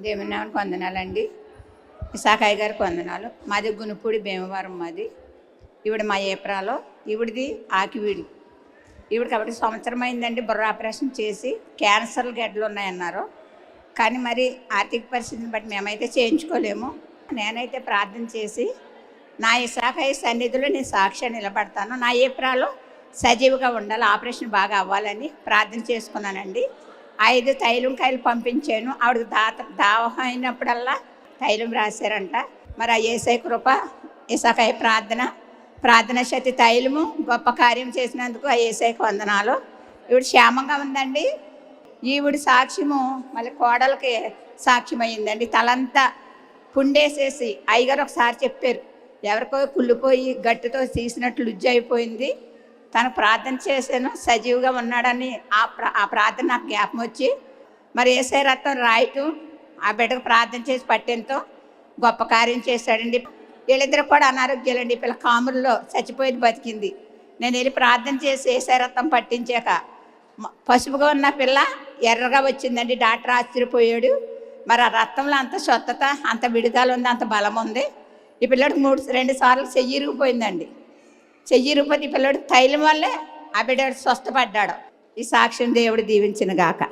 దేవునామని వందనాలండి. విశాఖయ్య గారికి వందనాలు. మాది గునుపూడి భీమవరం మాది. ఈవిడ మా ఏప్రాలో. ఈవిడిది ఆకివీడి. ఈవిడ కాబట్టి సంవత్సరం అయిందండి. బుర్ర ఆపరేషన్ చేసి క్యాన్సర్ గడ్డలు ఉన్నాయన్నారు. కానీ మరి ఆర్థిక పరిస్థితిని బట్టి మేమైతే చేయించుకోలేము. నేనైతే ప్రార్థన చేసి నా ఇసాకయ్య సన్నిధిలో నేను సాక్ష్యం నిలబడతాను. నా ఏప్రాలో సజీవుగా ఉండాలి. ఆపరేషన్ బాగా అవ్వాలని ప్రార్థన చేసుకున్నానండి. ఐదు తైలం కాయలు పంపించాను. ఆవిడ దాత దావహం అయినప్పుడల్లా తైలం రాశారంట. మరి ఆ ఏసై కృప ఇసకాయ ప్రార్థన ప్రార్థన శక్తి తైలము గొప్ప కార్యం చేసినందుకు ఆ ఏసైకి వందనాలు. ఈవిడ క్షేమంగా ఉందండి. ఈవిడ సాక్ష్యము మళ్ళీ కోడలకి సాక్ష్యం అయ్యిందండి తలంతా పుండేసేసి అయ్యగారు ఒకసారి చెప్పారు ఎవరికో కుళ్ళిపోయి గట్టితో తీసినట్లు లుజ్జు అయిపోయింది తను ప్రార్థన చేశాను సజీవుగా ఉన్నాడని ఆ ఆ ప్రార్థన నాకు జ్ఞాపం వచ్చి మరి ఏసై రత్నం రాయటం ఆ బిడ్డకు ప్రార్థన చేసి పట్టేంతో గొప్ప కార్యం చేశాడండి. వీళ్ళిద్దరు కూడా అనారోగ్యాలండి. పిల్ల కాముల్లో చచ్చిపోయింది బతికింది. నేను వెళ్ళి ప్రార్థన చేసి ఏసై రత్నం పట్టించాక పసుపుగా ఉన్న పిల్ల ఎర్రగా వచ్చిందండి. డాక్టర్ ఆశ్చర్యపోయాడు. మరి ఆ రక్తంలో అంత స్వచ్ఛత అంత విడుదల ఉంది అంత బలం ఉంది ఈ పిల్లడికి మూడు రెండు సార్లు చెయ్యి ఇరిగిపోయిందండి. చెయ్యి ఇరిగిపోతే పిల్లడు తైలం వల్లే ఆ బిడ్డ స్వస్థపడ్డాడు. ఈ సాక్ష్యం దేవుడు దీవించిన గాక.